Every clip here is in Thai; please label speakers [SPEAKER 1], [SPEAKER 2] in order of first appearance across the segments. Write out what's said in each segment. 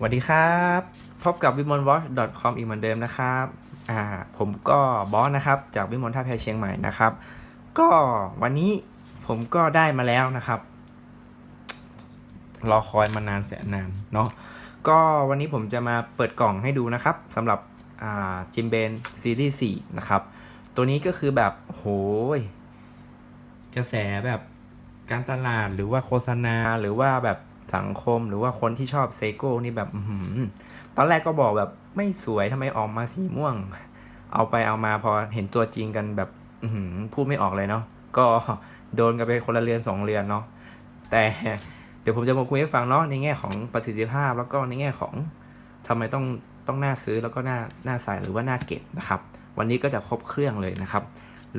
[SPEAKER 1] สวัสดีครับ พบกับ w i m o n w a t c h c o m อีกเหมือนเดิมนะครับอ่าผมก็บอสนะครับ จากวิมลท่าแพเชียงใหม่นะครับ ก็วันนี้ผมก็ได้มาแล้วนะครับ รอคอยมานานแสนนานเนาะก็วันนี้ผมจะมาเปิดกล่องให้ดูนะครับสำหรับอ่าจิมเบนซีรีส์4นะครับ ตัวนี้ก็คือแบบโหยกระแสแบบการตลาดหรือว่าโฆษณาหรือว่าแบบ สังคมหรือว่าคนที่ชอบเซโก้นี่แบบตอนแรกก็บอกแบบไม่สวยทำไมออกมาสีม่วง เอาไปเอามาพอเห็นตัวจริงกันแบบพูดไม่ออกเลยเนาะก็โดนกันไปคนละเรือนสองเรือนเนาะแต่เดี๋ยวผมจะมาคุยให้ฟังเนาะในแง่ของประสิทธิภาพ แล้วก็ในแง่ของทำไมต้องต้องน่าซื้อแล้วก็น่าน่าใส่หรือว่าน่าเก็บนะครับ วันนี้ก็จะครบเครื่องเลยนะครับ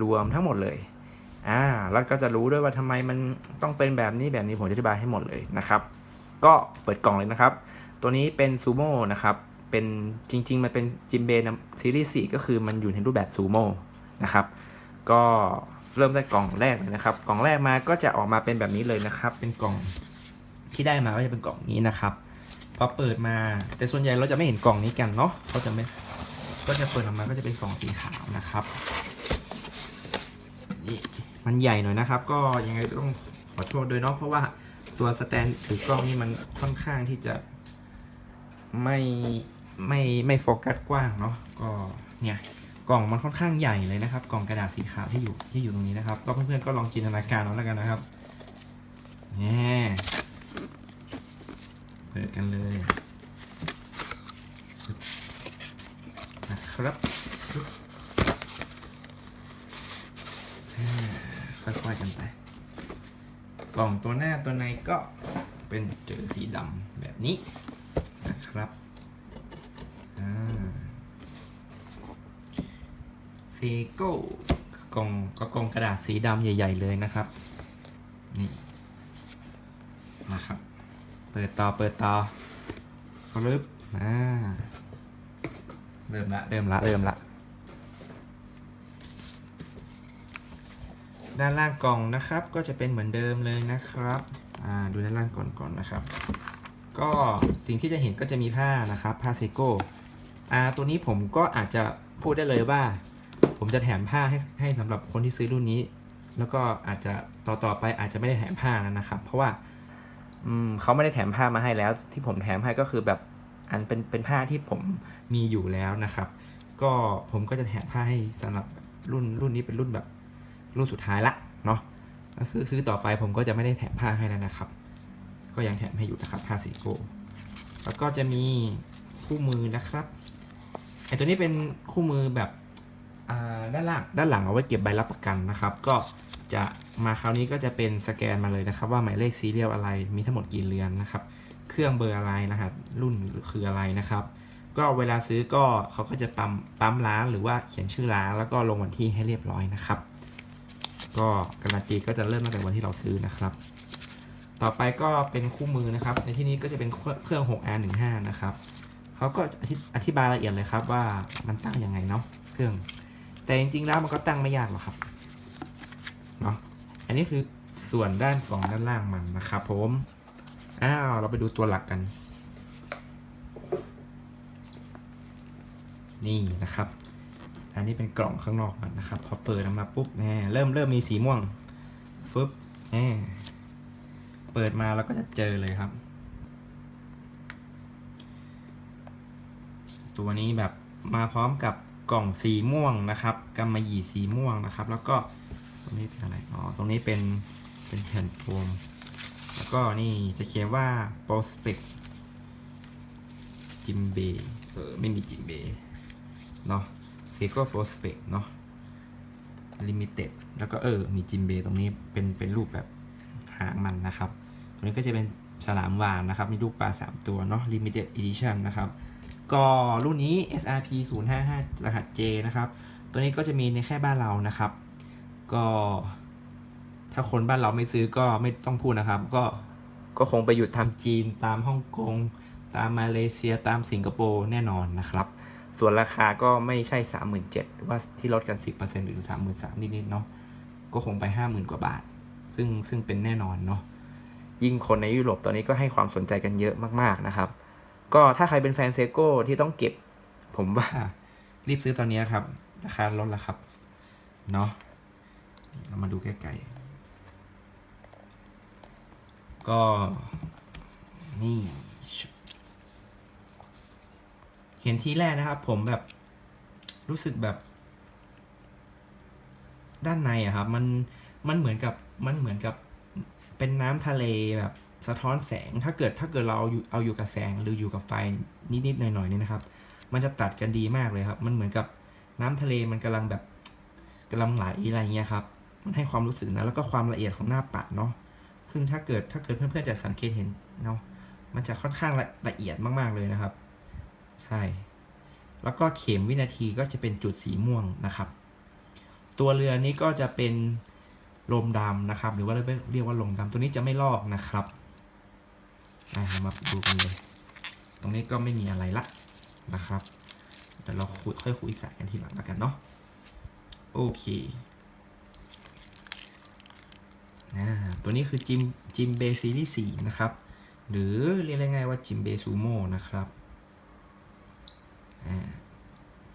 [SPEAKER 1] รวมทั้งหมดเลย อ่าแล้วก็จะรู้ด้วยว่าทำไมมันต้องเป็นแบบนี้แบบนี้ผมจะอธิบายให้หมดเลยนะครับ ก็เปิดกล่องเลยนะครับ ตัวนี้เป็นซูโม่นะครับเป็นจริง ๆ มันเป็นจิมเบนซีรีส์4ก็คือมันอยู่ในรูปแบบซูโม่นะครับ ก็เริ่มได้กล่องแรกเลยนะครับ กล่องแรกมาก็จะออกมาเป็นแบบนี้เลยนะครับ เป็นกล่องที่ได้มาก็จะเป็นกล่องนี้นะครับพอเปิดมาแต่ส่วนใหญ่เราจะไม่เห็นกล่องนี้กันเนาะเขาจะไม่ก็จะเปิดออกมาก็จะเป็นกล่องสีขาวนะครับนี่ มันใหญ่หน่อยนะครับ ก็ยังไงต้องขอโทษด้วยเนาะเพราะว่าตัวสแตนถือกล้องนี่มันค่อนข้างที่จะไม่ไม่ไม่โฟกัสกว้างเนาะก็เนี่ยกล่องมันค่อนข้างใหญ่เลยนะครับ กล่องกระดาษสีขาวที่อยู่ที่อยู่ตรงนี้นะครับ ก็เพื่อนๆก็ลองจินตนาการเอาแล้วกันนะครับเนี่ยเปิดกันเลยนะครับ อยกันไป กล่องตัวหน้าตัวในก็เป็นเจอสีดำแบบนี้นะครับเซโก้กล่องก็กล่องกระดาษสีดำใหญ่ ๆ เลยนะครับ นี่นะครับ เปิดต่อเปิดต่อคลึบอ่าเริ่มละ เริ่มละ เริ่มละ ด้านล่างกล่องนะครับ ก็จะเป็นเหมือนเดิมเลยนะครับดูด้านล่างก่อนก่อนนะครับ ก็สิ่งที่จะเห็นก็จะมีผ้านะครับผ้าเซโก้ตัวนี้ผมก็อาจจะพูดได้เลยว่า ผมจะแถมผ้าให้ให้สำหรับคนที่ซื้อรุ่นนี้ แล้วก็อาจจะต่อต่อไปอาจจะไม่ได้แถมผ้าแล้วนะครับ เพราะว่าเขาไม่ได้แถมผ้ามาให้แล้ว ที่ผมแถมให้ก็คือแบบอันเป็นเป็นผ้าที่ผมมีอยู่แล้วนะครับ ก็ผมก็จะแถมผ้าให้สำหรับรุ่นรุ่นนี้เป็นรุ่นแบบ รุ่นสุดท้ายละเนาะซื้อซื้อต่อไปผมก็จะไม่ได้แถมผ้าให้แล้วนะครับ ก็ยังแถมให้อยู่นะครับผ้าสีโก้แล้วก็จะมีคู่มือนะครับไอตัวนี้เป็นคู่มือแบบด้านล่างด้านหลังเอาไว้เก็บใบรับประกันนะครับ ก็จะมาคราวนี้ก็จะเป็นสแกนมาเลยนะครับ ว่าหมายเลขซีเรียลอะไรมีทั้งหมดกี่เรือนนะครับ เครื่องเบอร์อะไรรหัสรุ่นคืออะไรนะครับ ก็เวลาซื้อก็เขาก็จะปั๊มปั๊มร้านหรือว่าเขียนชื่อร้านแล้วก็ลงวันที่ให้เรียบร้อยนะครับ ก็การันตีก็จะเริ่มตั้งแต่วันที่เราซื้อนะครับ ต่อไปก็เป็นคู่มือนะครับ ในที่นี้ก็จะเป็นเครื่อง 6R15 นะครับเขาก็อธิบายละเอียดเลยครับว่ามันตั้งยังไงเนาะเครื่อง แต่จริงๆแล้วมันก็ตั้งไม่ยากหรอกครับเนาะอันนี้คือส่วนด้านของด้านล่างมันนะครับผมอ้าวเราไปดูตัวหลักกัน นี่นะครับ อันนี้เป็นกล่องข้างนอกมันนะครับ พอเปิดออกมาปุ๊บแหมเริ่มเริ่มมีสีม่วงฟึบแหมเปิดมาแล้วก็จะเจอเลยครับ ตัวนี้แบบมาพร้อมกับกล่องสีม่วงนะครับกำมะหยี่สีม่วงนะครับ แล้วก็ตรงนี้เป็นอะไรอ๋อตรงนี้เป็นเป็นแผ่นโฟมแล้วก็นี่จะเขียนว่า prospect จิมเบเออไม่มีจิมเบเนาะ เซโก้โปรสเปกเนาะลิมิเต็ดแล้วก็เออ มีจิมเบตรงนี้เป็นเป็นรูปแบบหางมันนะครับตรงนี้ก็จะเป็นฉลามวานนะครับ มีลูกปลา 3 ตัวเนาะ limited edition นะครับ ก็รุ่นนี้ SRP 055 รหัส J นะครับ ตัวนี้ก็จะมีในแค่บ้านเรานะครับ ก็ถ้าคนบ้านเราไม่ซื้อก็ไม่ต้องพูดนะครับ ก็ก็คงไปหยุดทำจีนตามฮ่องกง ตามมาเลเซียตามสิงคโปร์แน่นอนนะครับ ส่วนราคาก็ไม่ใช่ 37,000หรือว่าที่ลดกัน 10%หรือ 33,000นิดๆเนาะก็คงไป 50,000 กว่าบาท ซึ่งซึ่งเป็นแน่นอนเนาะยิ่งคนในยุโรปตอนนี้ก็ให้ความสนใจกันเยอะมากๆนะครับ ก็ถ้าใครเป็นแฟนเซโก้ที่ต้องเก็บ ผมว่ารีบซื้อตอนนี้ครับ ราคาลดแล้วครับเนาะเรามาดูใกล้ๆก็นี่ เห็นทีแรกนะครับ ผมแบบรู้สึกแบบ ด้านในอะครับ มันมันเหมือนกับมันเหมือนกับเป็นน้ำทะเลแบบสะท้อนแสง ถ้าเกิดถ้าเกิดเราเอาอยู่เอาอยู่กับแสงหรืออยู่กับไฟนิดๆหน่อยๆนี่ยนะครับ มันจะตัดกันดีมากเลยครับ มันเหมือนกับน้ำทะเลมันกำลังแบบกำลังไหลอะไรเงี้ยครับ มันให้ความรู้สึกนะแล้วก็ความละเอียดของหน้าปัดเนาะ ซึ่งถ้าเกิดถ้าเกิดเพื่อนๆจะสังเกตเห็นเนาะ มันจะค่อนข้างละละเอียดมากๆเลยนะครับ ใช่ แล้วก็เข็มวินาทีก็จะเป็นจุดสีม่วงนะครับ ตัวเรือนี้ก็จะเป็นลมดำนะครับ หรือว่าเรียกว่าลมดำตัวนี้จะไม่ลอกนะครับมาดูกันเลย ตรงนี้ก็ไม่มีอะไรละนะครับเดี๋ยวเราคุยค่อยคุยสายกันทีหลังแล้วกันเนาะโอเคอตัวนี้คือจิมจิมเบซีรีส์สี่นะครับ หรือเรียกง่ายๆว่าจิมเบซูโม่นะครับ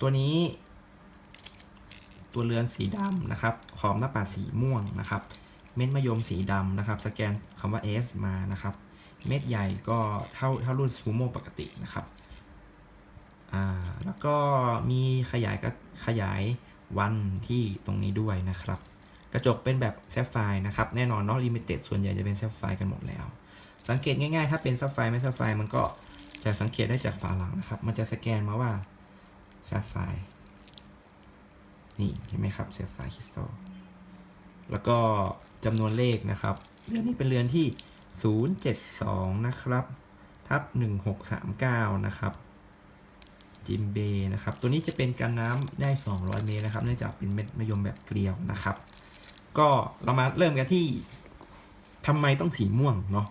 [SPEAKER 1] ตัวนี้ ตัวเรือนสีดำนะครับ ขอบหน้าปัดสีม่วงนะครับ เม็ดมะยมสีดำนะครับ สแกนคำว่า S มานะครับ เม็ดใหญ่ก็เท่าเท่ารุ่นซูโม่ปกตินะครับแล้วก็มีขยายก็ขยายวันที่ตรงนี้ด้วยนะครับ กระจกเป็นแบบแซฟไฟนะครับ แน่นอนเนาะลิมิเต็ดส่วนใหญ่จะเป็นแซฟไฟกันหมดแล้ว สังเกตง่ายๆ ถ้าเป็นแซฟไฟไม่แซฟไฟมันก็ จะสังเกตได้จากฝาหลังนะครับ มันจะสแกนมาว่าแซฟไฟร์นี่เห็นไหมครับเซฟไฟคริสตัลแล้วก็จำนวนเลขนะครับเรือนนี้เป็นเรือนที่ 072 นะครับทับ1639 นะครับจิมเบนะครับ ตัวนี้จะเป็นกันน้ำได้ 200 เมตรนะครับ เนื่องจากเป็นเม็ดมะยมแบบเกลียวนะครับ ก็เรามาเริ่มกันที่ทำไมต้องสีม่วงเนาะ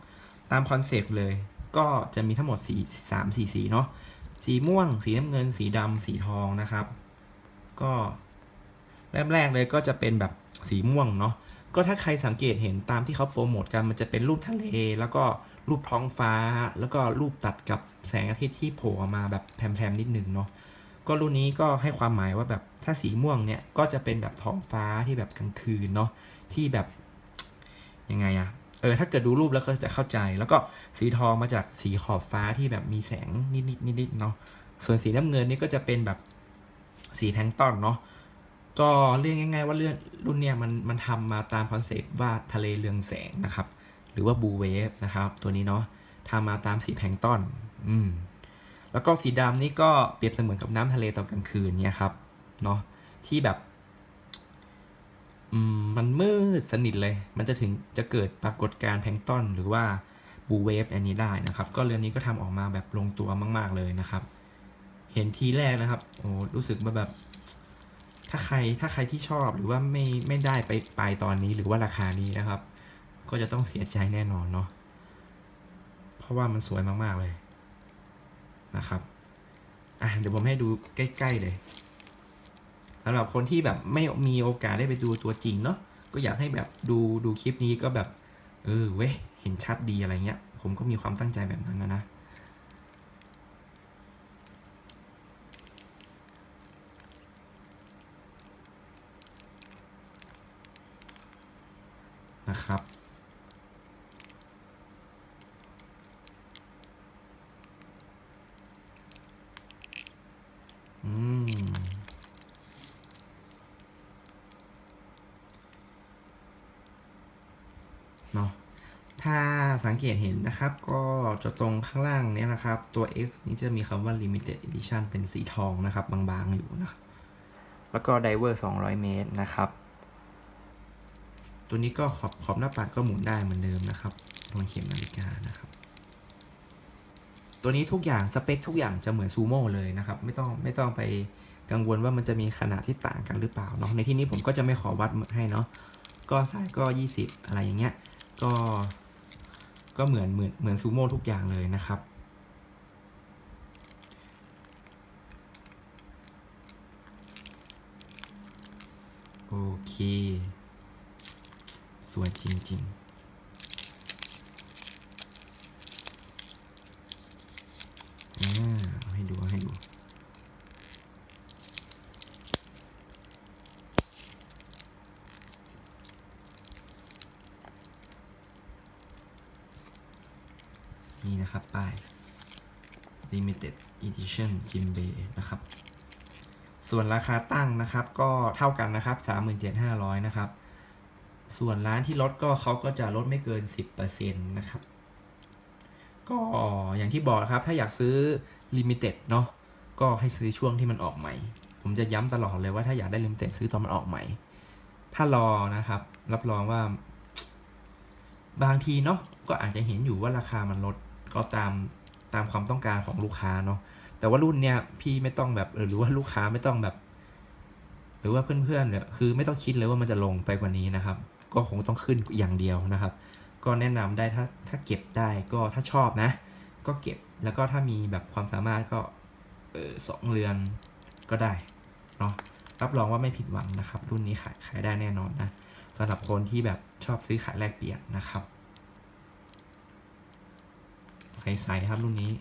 [SPEAKER 1] ตามคอนเซปต์เลย ก็จะมีทั้งหมดสี3สีสีเนาะสีม่วง สีน้ำเงิน สีดำสีทองนะครับ ก็เริ่มแรกเลยก็จะเป็นแบบสีม่วงเนาะก็ถ้าใครสังเกตเห็นตามที่เขาโปรโมทกันมันจะเป็นรูปทะเล แล้วก็รูปท้องฟ้า แล้วก็รูปตัดกับแสงอาทิตย์ที่โผล่มาแบบแพรมๆนิดนึงเนาะก็รุ่นนี้ก็ให้ความหมายว่าแบบถ้าสีม่วงเนี่ยก็จะเป็นแบบท้องฟ้าที่แบบกลางคืนเนาะที่แบบยังไงอะ เออถ้าเกิดดูรูปแล้วก็จะเข้าใจ แล้วก็สีทองมาจากสีขอบฟ้าที่แบบมีแสงนิดๆนิดๆเนาะส่วนสีน้ำเงินนี่ก็จะเป็นแบบสีแพงก์ตอนเนาะก็เรียกง่าย ๆ ว่าเรื่องรุ่นเนี่ยมันมันทำมาตามคอนเซปต์ว่าทะเลเรืองแสงนะครับ หรือว่าบูเวฟนะครับ ตัวนี้เนาะทำมาตามสีแพงก์ตอนอืมแล้วก็สีดำนี่ก็เปรียบเสมือนกับน้ำทะเลตอนกลางคืนเนี่ยครับเนาะที่แบบ มันมืดสนิทเลย มันจะถึงจะเกิดปรากฏการณ์แพลงก์ตอนหรือว่าบูเวฟอันนี้ได้นะครับ ก็เรือนนี้ก็ทำออกมาแบบลงตัวมาก ๆเลยนะครับ เห็นทีแรกนะครับ โอ้รู้สึกว่าแบบ ถ้าใครถ้าใครที่ชอบหรือว่าไม่ไม่ได้ไปไปตอนนี้หรือว่าราคานี้นะครับ ก็จะต้องเสียใจแน่นอนเนาะ เพราะว่ามันสวยมากๆเลยนะครับ อะเดี๋ยวผมให้ดูใกล้ ๆ เลย สำหรับคนที่แบบไม่มีโอกาสได้ไปดูตัวจริงเนาะก็อยากให้แบบดูดูคลิปนี้ก็แบบ เออเว้ยเห็นชัดดีอะไรเงี้ย ผมก็มีความตั้งใจแบบนั้นนะนะนะครับ เนาะถ้าสังเกตเห็นนะครับ ก็จะตรงข้างล่างเนี้ยนะครับ ตัว X นี้จะมีคำว่า Limited Edition เป็นสีทองนะครับ บางๆอยู่นะแล้วก็ Diver 200 เมตรนะครับ ตัวนี้ก็ขอบขอบหน้าปัดก็หมุนได้เหมือนเดิมนะครับตรงเข็มนาฬิกานะครับ ตัวนี้ทุกอย่างสเปคทุกอย่างจะเหมือนซูโม่เลยนะครับ ไม่ต้องไม่ต้องไปกังวลว่ามันจะมีขนาดที่ต่างกันหรือเปล่าเนาะในที่นี้ผมก็จะไม่ขอวัดให้เนาะก็สายก็ 20 อะไรอย่างเงี้ย ก็ก็เหมือนเหมือนเหมือนซูโม่ทุกอย่างเลยนะครับ โอเค สวยจริงๆอ่าให้ดูให้ดู นะครับป้าย limited edition Jimbe นะครับ ส่วนราคาตั้งนะครับก็เท่ากันนะครับ 37,500 นะครับ ส่วนร้านที่ลดก็เขาก็จะลดไม่เกิน 10%นะครับ ก็อย่างที่บอกครับถ้าอยากซื้อ limited เนาะก็ให้ซื้อช่วงที่มันออกใหม่ ผมจะย้ำตลอดเลยว่าถ้าอยากได้ limited ซื้อตอนมันออกใหม่ ถ้ารอนะครับ รับรองว่าบางทีเนาะก็อาจจะเห็นอยู่ว่าราคามันลด ก็ตามตามความต้องการของลูกค้าเนาะแต่ว่ารุ่นเนี้ยพี่ไม่ต้องแบบหรือว่าลูกค้าไม่ต้องแบบ หรือว่าเพื่อนๆเนี่ยคือไม่ต้องคิดเลยว่ามันจะลงไปกว่านี้นะครับ ก็คงต้องขึ้นอย่างเดียวนะครับ ก็แนะนำได้ถ้าถ้าเก็บได้ก็ถ้าชอบนะ ก็เก็บแล้วก็ถ้ามีแบบความสามารถก็เออสองเรือนก็ได้เนาะรับรองว่าไม่ผิดหวังนะครับ รุ่นนี้ขายขายได้แน่นอนนะสำหรับคนที่แบบชอบซื้อขายแลกเปลี่ยนนะครับ ใสๆครับ รุ่นนี้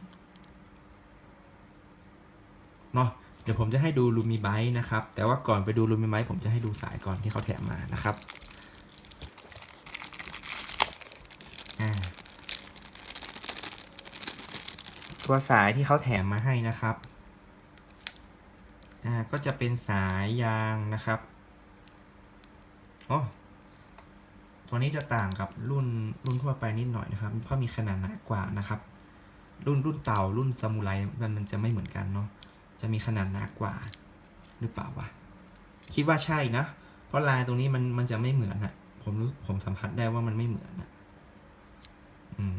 [SPEAKER 1] เนาะเดี๋ยวผมจะให้ดูลูมิไบต์นะครับ แต่ว่าก่อนไปดูลูมิไบต์ผมจะให้ดูสายก่อนที่เขาแถมมานะครับตัวสายที่เขาแถมมาให้นะครับ อ่า ก็จะเป็นสายยางนะครับอ๋อตัวนี้จะต่างกับรุ่นรุ่นทั่วไปนิดหน่อยนะครับ เพราะมีขนาดหนากว่านะครับ รุ่นรุ่นเต่ารุ่นซามูไรมันมันจะไม่เหมือนกันเนาะจะมีขนาดหนากว่าหรือเปล่าวะคิดว่าใช่นะ เพราะลายตรงนี้มันมันจะไม่เหมือนอะผมรู้ผมสัมผัสได้ว่ามันไม่เหมือนอะอืม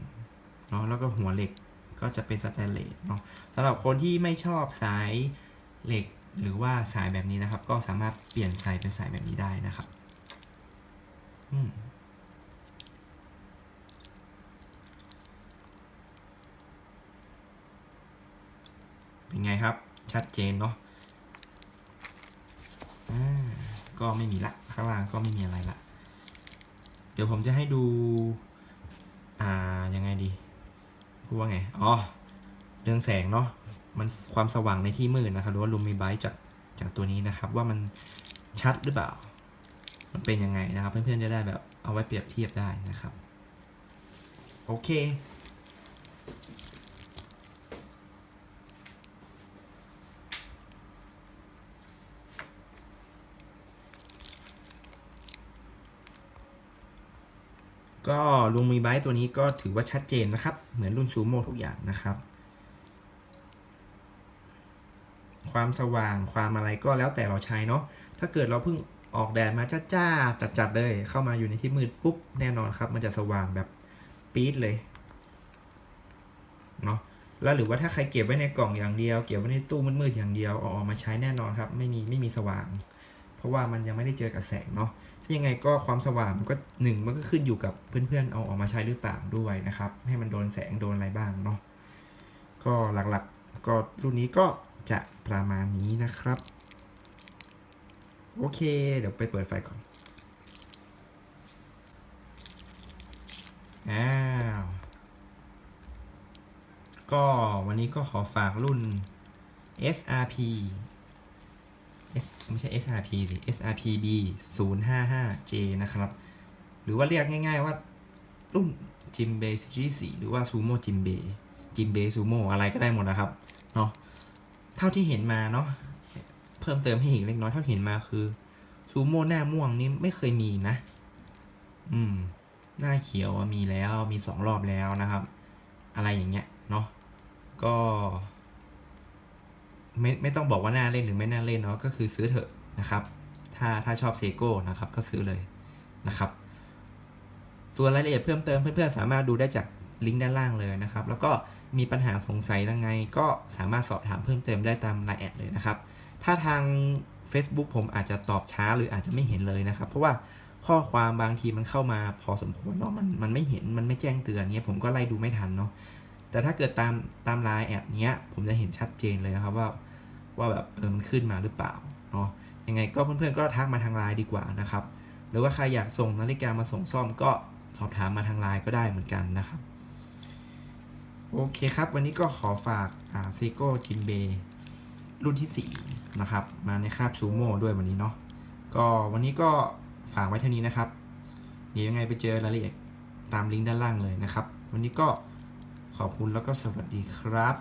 [SPEAKER 1] เนาะแล้วก็หัวเหล็กก็จะเป็นสแตนเลสเนาะสำหรับคนที่ไม่ชอบสายเหล็กหรือว่าสายแบบนี้นะครับ ก็สามารถเปลี่ยนสายเป็นสายแบบนี้ได้นะครับ อืม เป็นไงครับ ชัดเจนเนาะก็ไม่มีละข้างล่างก็ไม่มีอะไรละเดี๋ยวผมจะให้ดู อ่า ยังไงดี พูดว่าไง อ๋อ เรื่องแสงเนาะ มันความสว่างในที่มืดนะครับ หรือว่าลูมิไบต์จากจากตัวนี้นะครับ ว่ามันชัดหรือเปล่า มันเป็นยังไงนะครับ เพื่อนๆจะได้แบบเอาไว้เปรียบเทียบได้นะครับ โอเค ก็ลุงมีไบต์ตัวนี้ก็ถือว่าชัดเจนนะครับ เหมือนรุ่นซูโม่ทุกอย่างนะครับ ความสว่างความอะไรก็แล้วแต่เราใช้เนาะถ้าเกิดเราเพิ่งออกแดดมาจ้าๆจัดๆเลย เข้ามาอยู่ในที่มืดปุ๊บแน่นอนครับ มันจะสว่างแบบปี๊ดเลยเนาะแล้วหรือว่าถ้าใครเก็บไว้ในกล่องอย่างเดียว เก็บไว้ในตู้มืดๆอย่างเดียวออกมาใช้แน่นอนครับ ไม่มีไม่มีสว่าง เพราะว่ามันยังไม่ได้เจอกับแสงเนาะ ยังไงก็ความสว่างมันก็หนึ่งมันก็ขึ้นอยู่กับเพื่อนๆเอาออกมาใช้หรือเปล่าด้วยนะครับ ให้มันโดนแสงโดนอะไรบ้างเนาะก็หลักๆก็รุ่นนี้ก็จะประมาณนี้นะครับ โอเค เดี๋ยวไปเปิดไฟก่อนอ้าวก็วันนี้ก็ขอฝากรุ่น SRP S ไม่ใช่ SRP สิ SRPB 0 5 5 J นะครับ หรือว่าเรียกง่ายๆว่ารุ่นจิมเบซีรีส์หรือว่าซูโม่จิมเบจิมเบซูโม่อะไรก็ได้หมดนะครับ เนาะเท่าที่เห็นมาเนาะเพิ่มเติมให้อีกเล็กน้อยเท่าที่เห็นมาคือซูโม่หน้าม่วงนี่ไม่เคยมีนะ อืม หน้าเขียวมีแล้วมีสองรอบแล้วนะครับ อะไรอย่างเงี้ยเนาะก็ ไม่ไม่ต้องบอกว่าน่าเล่นหรือไม่น่าเล่นเนาะก็คือซื้อเถอะนะครับ ถ้าถ้าชอบเซโก้นะครับก็ซื้อเลยนะครับส่วนรายละเอียดเพิ่มเติมเพื่อนๆสามารถดูได้จากลิงก์ด้านล่างเลยนะครับ แล้วก็มีปัญหาสงสัยยังไง ก็สามารถสอบถามเพิ่มเติมได้ตามไลน์แอดเลยนะครับ ถ้าทาง Facebook ผมอาจจะตอบช้าหรืออาจจะไม่เห็นเลยนะครับ เพราะว่าข้อความบางทีมันเข้ามาพอสมควรเนาะมันมันไม่เห็นมันไม่แจ้งเตือนเนี้ยผมก็ไล่ดูไม่ทันเนาะแต่ถ้าเกิดตามตามไลน์แอดเนี้ยผมจะเห็นชัดเจนเลยนะครับว่า ว่าแบบเออมันขึ้นมาหรือเปล่าเนาะยังไงก็เพื่อนๆก็ทักมาทางไลน์ดีกว่านะครับ หรือว่าใครอยากส่งนาฬิกามาส่งซ่อมก็สอบถามมาทางไลน์ก็ได้เหมือนกันนะครับ โอเคครับ วันนี้ก็ขอฝากอ่าเซโก้จินเบรุ่นที่ 4 นะครับ มาในคาบซูโม่ด้วยวันนี้เนาะก็วันนี้ก็ฝากไว้เท่านี้นะครับ เดี๋ยวยังไงไปเจอรายละเอียดตามลิงก์ด้านล่างเลยนะครับ วันนี้ก็ขอบคุณแล้วก็สวัสดีครับ